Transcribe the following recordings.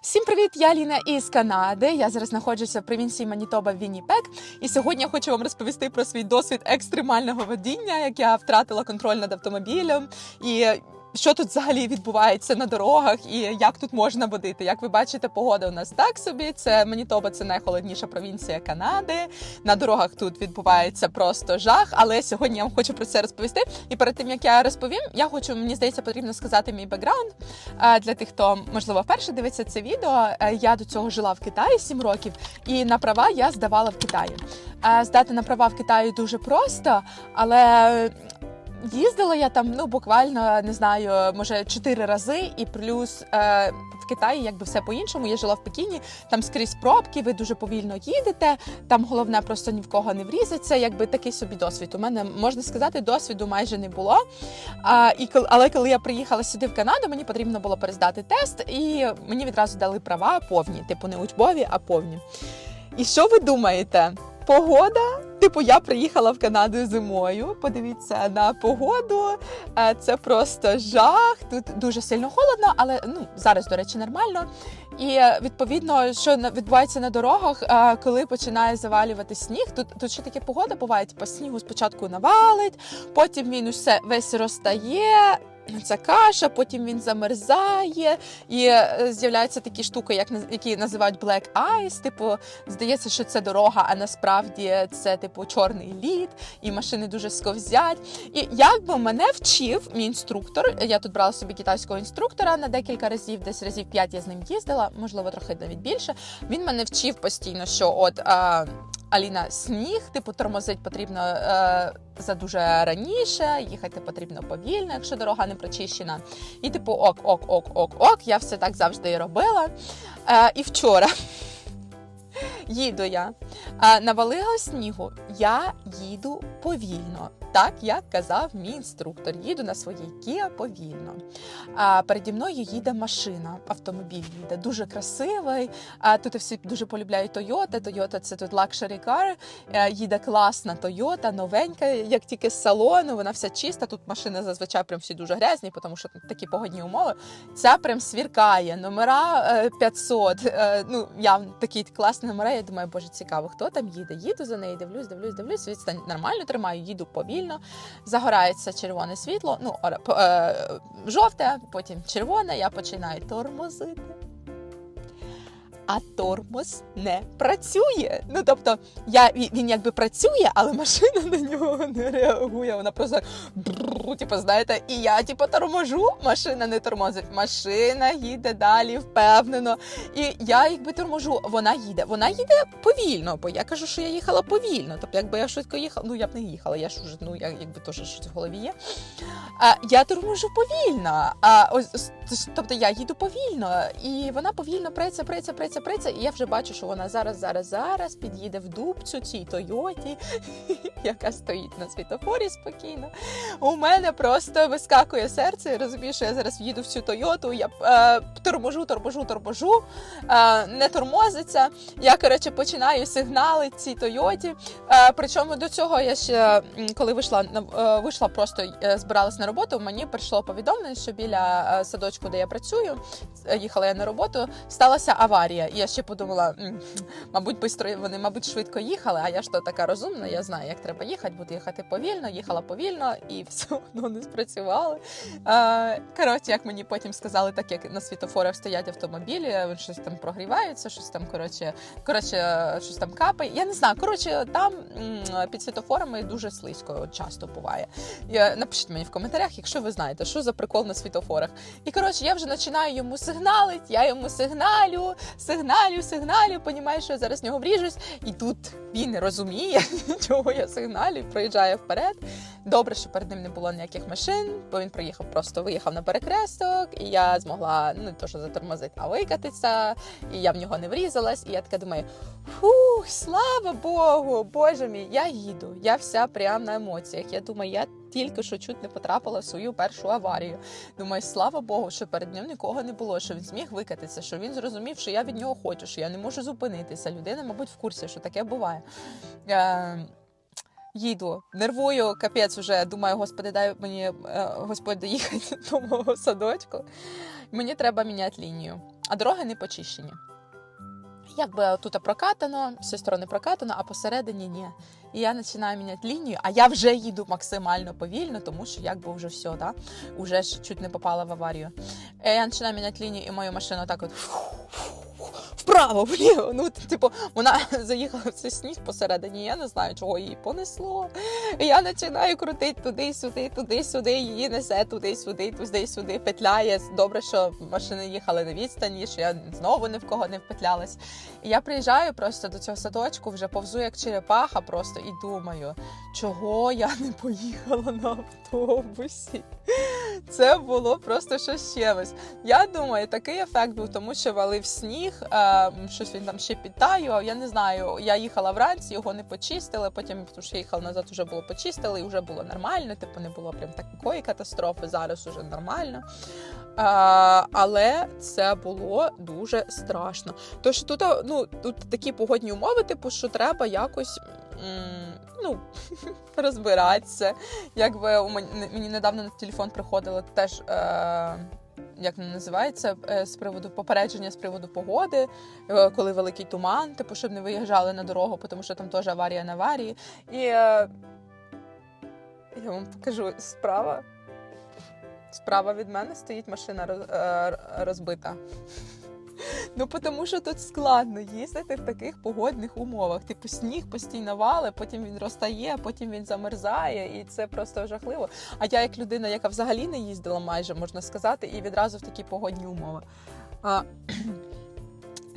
Всім привіт! Я Ліна із Канади. Я зараз знаходжуся в провінції Манітоба Вінніпек. І сьогодні я хочу вам розповісти про свій досвід екстремального водіння, як я втратила контроль над автомобілем і. Що тут взагалі відбувається на дорогах і як тут можна водити? Як ви бачите, погода у нас так собі. Це Манітоба, це найхолодніша провінція Канади. На дорогах тут відбувається просто жах. Але сьогодні я вам хочу про це розповісти. І перед тим як я розповім, я хочу, мені здається, потрібно сказати мій бекграунд. Е, Для тих, хто можливо вперше дивиться це відео. Е, Я до цього жила в Китаї 7 років, і на права я здавала в Китаї. Е, Здати на права в Китаї дуже просто, але. Їздила я там ну буквально не знаю, може чотири рази, і плюс е, в Китаї якби все по-іншому. Я жила в Пекіні, там скрізь пробки, ви дуже повільно їдете. Там головне просто ні в кого не врізаться. Якби такий собі досвід. У мене можна сказати, досвіду майже не було. А, і але коли я приїхала сюди в Канаду, мені потрібно було перездати тест, і мені відразу дали права повні, типу не учбові, а повні. І що ви думаєте? Погода? Типу, я приїхала в Канаду зимою. Подивіться на погоду. Е, Це просто жах. Тут дуже сильно холодно, але ну зараз, до речі, нормально. І е, відповідно, що відбувається на дорогах, е, коли починає завалювати сніг. Тут тут ще таке погода буває. Типу, снігу спочатку навалить, потім він усе весь розтає. Ця каша, потім він замерзає, і е, з'являються такі штуки, як які називають black ice. Типу, здається, що це дорога, а насправді це типу чорний лід, і машини дуже сковзять. І якби мене вчив мій інструктор, я тут брала собі китайського інструктора на декілька разів, десь разів п'ять я з ним їздила, можливо, трохи навіть більше. Він мене вчив постійно, що от. А, Аліна, сніг, типу, тормозить потрібно е, за дуже раніше, їхати потрібно повільно, якщо дорога не прочищена. І типу, ок, ок, ок, ок, ок. Я все так завжди і робила. Е, і вчора їду я. Е, навалило снігу. Я їду повільно. Так як казав мій інструктор, їду на своїй Kia повільно. А переді мною їде машина, автомобіль їде дуже красивий. А тут всі дуже полюбляють Toyota. Toyota – це тут car. Е, Їде класна Toyota, новенька, як тільки з салону. Вона вся чиста. Тут машини зазвичай прям всі дуже грязні, тому що такі погодні умови. Ця прям свіркає. Номера е, 500. Е, Ну я такі класні номера. Я думаю, боже, цікаво, хто там їде. Їду за нею, дивлюсь, дивлюсь, дивлюсь. Відстань нормально тримаю, їду повільно. Загорається червоне світло. Ну е, жовте, потім червоне. Я починаю тормозити. А тормоз не працює. Ну тобто, я він якби працює, але машина на нього не реагує. Вона просто бррр, типу, знаєте, і я типу торможу, машина не тормозить. Машина їде далі впевнено. І я якби торможу, вона їде. Вона їде повільно, бо я кажу, що я їхала повільно. Тобто, якби я швидко їхала, ну я б не їхала. Я ж ну я якби теж щось в голові є. А я торможу повільно. А ось, тобто я їду повільно, і вона повільно преться, преться, преться, преться. І я вже бачу, що вона зараз, зараз, зараз під'їде в дубцю цій Тойоті, яка стоїть на світофорі спокійно. У мене просто вискакує серце. Я розумію, що я зараз їду в цю Тойоту. Я е, торможу, торможу, торможу, е, не тормозиться. Я коротше починаю сигнали цій Тойоті. Е, причому до цього я ще коли вийшла е, вийшла, просто е, збиралась на роботу. Мені прийшло повідомлення, що біля е, садочку, де я працюю, е, їхала я на роботу, сталася аварія. Я ще подумала, мабуть, бистро вони, мабуть, швидко їхали. А я ж то така розумна, я знаю, як треба їхати, буду їхати повільно, їхала повільно, і все одно не спрацювало. Коротше, як мені потім сказали, так як на світофорах стоять автомобілі, щось там прогрівається, щось там коротше, коротше, щось там капає. Я не знаю. Коротше, там під світофорами дуже слизько часто буває. Напишіть мені в коментарях, якщо ви знаєте, що за прикол на світофорах. І коротше, я вже починаю йому сигналити, я йому сигналю, сигналю, сигналю, понімаю, що я зараз в нього вріжусь. І тут він розуміє, чого я сигналю, проїжджає вперед. Добре, що перед ним не було ніяких машин, бо він приїхав, просто виїхав на перекресток, і я змогла ну не то, що затормозити, а викатитися, і я в нього не врізалась. І я така думаю: фух, слава Богу, Боже мій, я їду. Я вся прям на емоціях. Я думаю, я тільки що чуть не потрапила в свою першу аварію. Думаю, слава Богу, що перед ним нікого не було, що він зміг викатитися, що він зрозумів, що я від нього хочу, що я не можу зупинитися. Людина, мабуть, в курсі, що таке буває. Е, їду, нервую, капець вже думаю, господи, дай мені е, Господь доїхати до мого садочку. Мені треба міняти лінію. а дороги не почищені. Якби тут прокатано, з сторони прокатано, а посередині ні. І я починаю міняти лінію, а я вже їду максимально повільно, тому що якби вже все, да? уже ж чуть не попала в аварію. І я починаю міняти лінію, і мою машину так от вправо, вліво. Ну, типу, вона заїхала в цей сніг посередині. Я не знаю, чого її понесло. Я починаю крутити туди-сюди, туди-сюди, її несе туди-сюди, туди-сюди, петляє. Добре, що машини їхали на відстані, що я знову ні в кого не впетлялась. Я приїжджаю просто до цього садочку, вже повзу як черепаха, просто і думаю, чого я не поїхала на автобусі. Це було просто щось чимось. Я думаю, такий ефект був, тому що валив сніг, е, щось він там ще підтаю. Я не знаю. Я їхала вранці, його не почистили. Потім, тому що я їхала назад, вже було почистили, і вже було нормально. Типу не було прям такої катастрофи. Зараз уже нормально. Е, але це було дуже страшно. Тож тут, ну, тут такі погодні умови, типу, що треба якось. Ну, розбиратися. Якби у мені, недавно на телефон приходило теж. Е, як не називається е, з приводу попередження з приводу погоди, е, коли великий туман, типу, щоб не виїжджали на дорогу, тому що там теж аварія на аварії. І е, я вам покажу справа. Справа від мене стоїть машина розбита. Ну, тому що тут складно їздити в таких погодних умовах. Типу, сніг постійно вали, потім він розтає, потім він замерзає, і це просто жахливо. А я, як людина, яка взагалі не їздила майже, можна сказати, і відразу в такі погодні умови. А,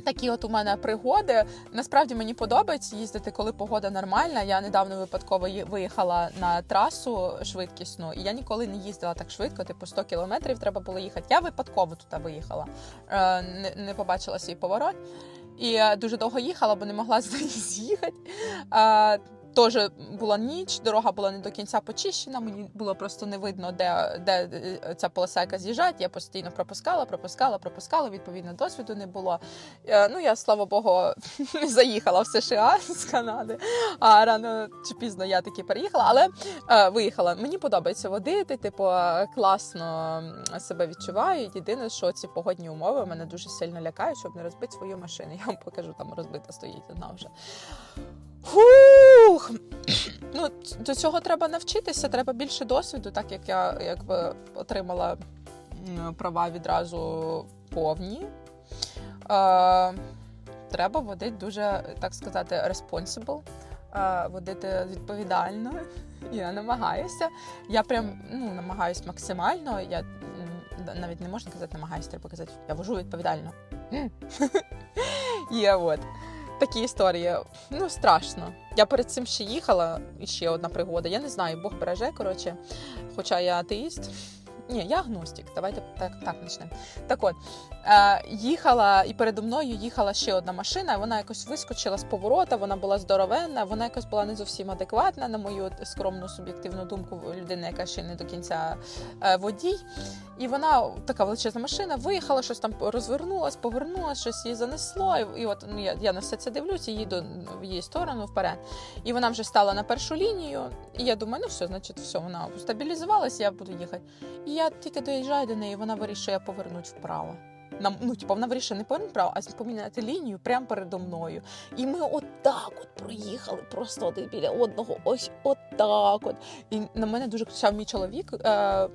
Такі от у мене пригоди. Насправді мені подобається їздити, коли погода нормальна. Я недавно випадково виїхала на трасу швидкісну, і я ніколи не їздила так швидко, типу 100 кілометрів треба було їхати. Я випадково туди виїхала, е, не, побачила свій поворот. І е, дуже довго їхала, бо не могла з'їхати. Е, Теж була ніч, дорога була не до кінця почищена. Мені було просто не видно, де, де е, ця полоса яка. Я постійно пропускала, пропускала, пропускала. Відповідно, досвіду не було. Е, Ну я слава Богу заїхала в США з Канади. А рано чи пізно я таки переїхала, але е, виїхала. Мені подобається водити. Типу, е, класно себе відчуваю. Єдине, що ці погодні умови мене дуже сильно лякають, щоб не розбити свою машину. Я вам покажу, там розбита стоїть одна вже. Фух! Ну, до цього треба навчитися, треба більше досвіду, так як я якби отримала права відразу повні. Е, треба водити дуже, так сказати, responsible, е, водити відповідально. Я намагаюся. Я прям ну, намагаюсь максимально. Я навіть не можна казати, намагаюся, треба казати, я вожу відповідально. Є от. Такі історії. Ну, страшно. Я перед цим ще їхала, і ще одна пригода. Я не знаю, Бог береже, коротше. Хоча я атеїст. Ні, я агностик. Давайте так, так почнемо. Так от, е, їхала, і передо мною їхала ще одна машина, вона якось вискочила з поворота, вона була здоровенна, вона якось була не зовсім адекватна, на мою скромну суб'єктивну думку, людини, яка ще не до кінця е, водій. І вона така величезна машина, виїхала, щось там розвернулась, повернулась, щось її занесло. І, і от ну, я, я на все це дивлюся, їду в її сторону вперед. І вона вже стала на першу лінію. І я думаю, ну все, значить, все, вона стабілізувалася, я буду їхати. І я тільки доїжджаю до неї, вона вирішує повернути вправо. Нам, ну, типу, вона вирішує не повернути вправо, а поміняти лінію прямо передо мною. І ми отак от проїхали, просто один біля одного, ось отак от. І на мене дуже кричав мій чоловік. Е-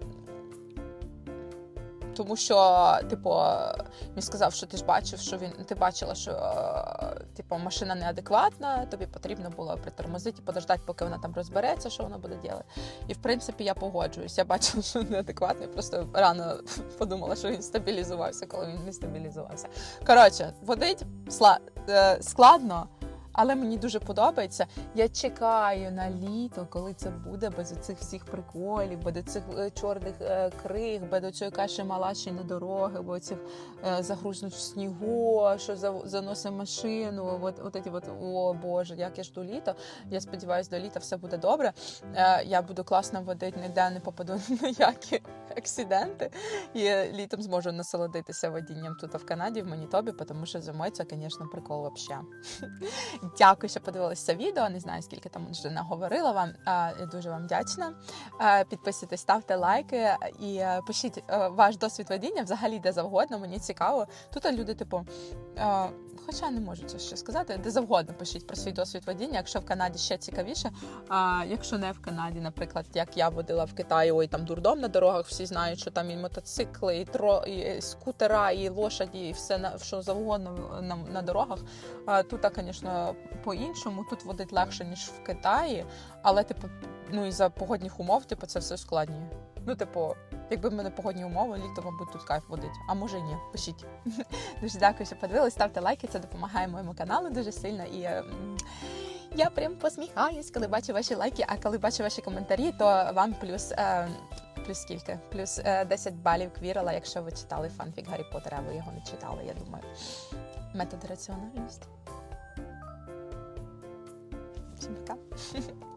тому що, типу, він сказав, що ти ж бачив, що він ти бачила, що е, типу, машина неадекватна, тобі потрібно було притормозити і подождати, поки вона там розбереться, що вона буде робити. І в принципі я погоджуюсь. Я бачила, що неадекватний. Просто рано подумала, що він стабілізувався, коли він не стабілізувався. Коротше, водить е, складно. Але мені дуже подобається. Я чекаю на літо, коли це буде без цих всіх приколів, без цих е, чорних е, криг, без цієї каші малаші на дороги, бо цих е, загрузнуть снігу, що за, заносить машину. От, от, ці от, о Боже, як я жду літо. Я сподіваюся, до літа все буде добре. Я буду класно водити, ніде не попаду на які акциденти. І літом зможу насолодитися водінням тут в Канаді, в Манітобі, тому що зимою це, звісно, прикол вообще. Дякую, що подивилися відео. Не знаю, скільки там вже наговорила вам. Я дуже вам вдячна. Підписуйтесь, ставте лайки і е, пишіть е, ваш досвід водіння взагалі де завгодно. Мені цікаво. Тут люди, типу. Хоча не можу це ще сказати, де завгодно пишіть про свій досвід водіння, якщо в Канаді ще цікавіше. А якщо не в Канаді, наприклад, як я водила в Китаї, ой, там дурдом на дорогах, всі знають, що там і мотоцикли, і тро, і скутера, і лошаді, і все на що завгодно на, на дорогах. А тут, звісно, по-іншому. Тут водить легше ніж в Китаї, але типу, ну і за погодних умов, типу, це все ускладнює. Ну, типу, якби в мене погодні умови, літо, мабуть, тут кайф водить. А може і ні, пишіть. Дуже дякую, що подивились. Ставте лайки, це допомагає моєму каналу дуже сильно. І е, я прям посміхаюсь, коли бачу ваші лайки, а коли бачу ваші коментарі, то вам плюс. Е, Плюс скільки? Плюс е, 10 балів квірала, якщо ви читали фанфік Гаррі Поттера, а ви його не читали, я думаю. Метод раціональності. Всім пока.